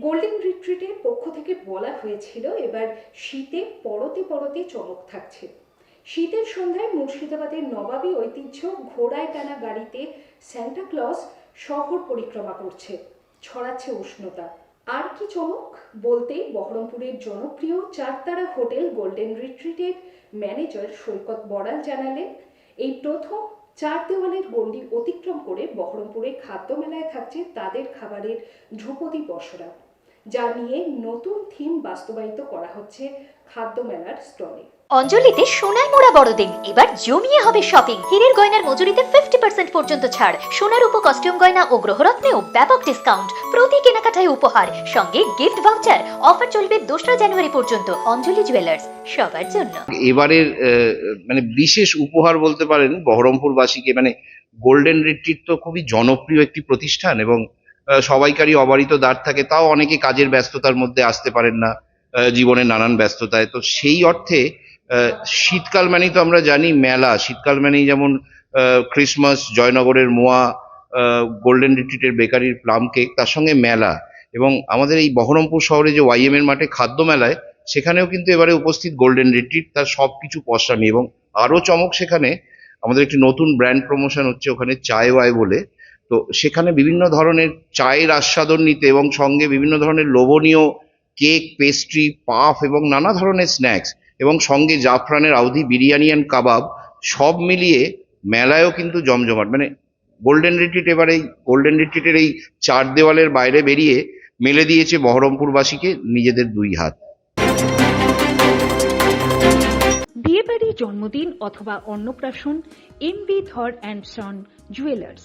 Golden রিট্রিটের পক্ষ থেকে বলা হয়েছিল, এবার শীতে পরতে পরতে চমক থাকছে। শীতের সন্ধ্যায় মুর্শিদাবাদের নবাবী ঐতিহ্য ঘোড়ায় টানা গাড়িতে স্যান্টা ক্লজ শহর পরিক্রমা করছে। ছড়াচ্ছে উষ্ণতা। আর কি চমক? বলতেই বহরমপুরের জনপ্রিয় চারতারা hotel golden retreat manager Saikat Boral জানালেন, এই প্রথম চার দেওয়ালের গণ্ডি অতিক্রম করে বহরমপুরে খাদ্য মেলায় থাকছে তাদের খাবারের ধ্রুপদী পসরা। যা নিয়ে নতুন থিম বাস্তবায়িত করা হচ্ছে খাদ্য মেলার স্টলে। অঞ্জলিতে সোনায় মোড়া বড়দিন। এবার জমিয়ে হবে শপিং হীরের গয়নার মজুরিতে ফিফটি পার্সেন্ট পর্যন্ত ছাড়। সোনার উপ কস্টিউম গয়না ও গ্রহরত্নেও ব্যাপক ডিসকাউন্ট প্রতি কেনাকাটায় উপহার। সঙ্গে গিফট ভাউচার অফার চলবে দোসরা জানুয়ারি পর্যন্ত। অঞ্জলি জুয়েলার্স সবার জন্য। এবারের আহ, মানে বিশেষ উপহার বলতে পারেন বহরমপুরবাসীকে মানে গোল্ডেন রিট্রিট তো খুবই জনপ্রিয় একটি প্রতিষ্ঠান এবং সবাইকারই অবারিত দ্বার থাকে, তাও অনেকে কাজের ব্যস্ততার মধ্যে আসতে পারেন না জীবনের নানান ব্যস্ততায়। তো সেই অর্থে শীতকাল মানেই তো আমরা জানি মেলা। শীতকাল মানেই যেমন ক্রিসমাস, জয়নগরের মোয়া গোল্ডেন রিট্রিটের বেকারির প্লাম কেক, তার সঙ্গে মেলা। এবং আমাদের এই বহরমপুর শহরে যে ওয়াইএম এর মাঠে খাদ্য মেলায়, সেখানেও কিন্তু এবারে উপস্থিত গোল্ডেন রিট্রিট, তার সবকিছু পশামি। এবং আরও চমক সেখানে, আমাদের একটি নতুন ব্র্যান্ড প্রমোশন হচ্ছে ওখানে চায় ওয়াই বলে। তো সেখানে বিভিন্ন ধরনের চায়ের আস্বাদন নিতে এবং সঙ্গে বিভিন্ন ধরনের লোভনীয় কেক, পেস্ট্রি, পাফ এবং নানা ধরনের স্ন্যাক্স এবং সঙ্গে জাফরানের আউধি, বিরিয়ানি অ্যান্ড কাবাব সব মিলিয়ে মেলায়ও কিন্তু জমজমাট। মানে গোল্ডেন রিট্রিট এবার এই গোল্ডেন রিট্রিটের এই চার দেওয়ালের বাইরে বেরিয়ে মেলে দিয়েছে বহরমপুরবাসীকে নিজেদের দুই হাত। বিয়েবাড়ি জন্মদিন অথবা অন্নপ্রাশন M B Dhar and son jewellers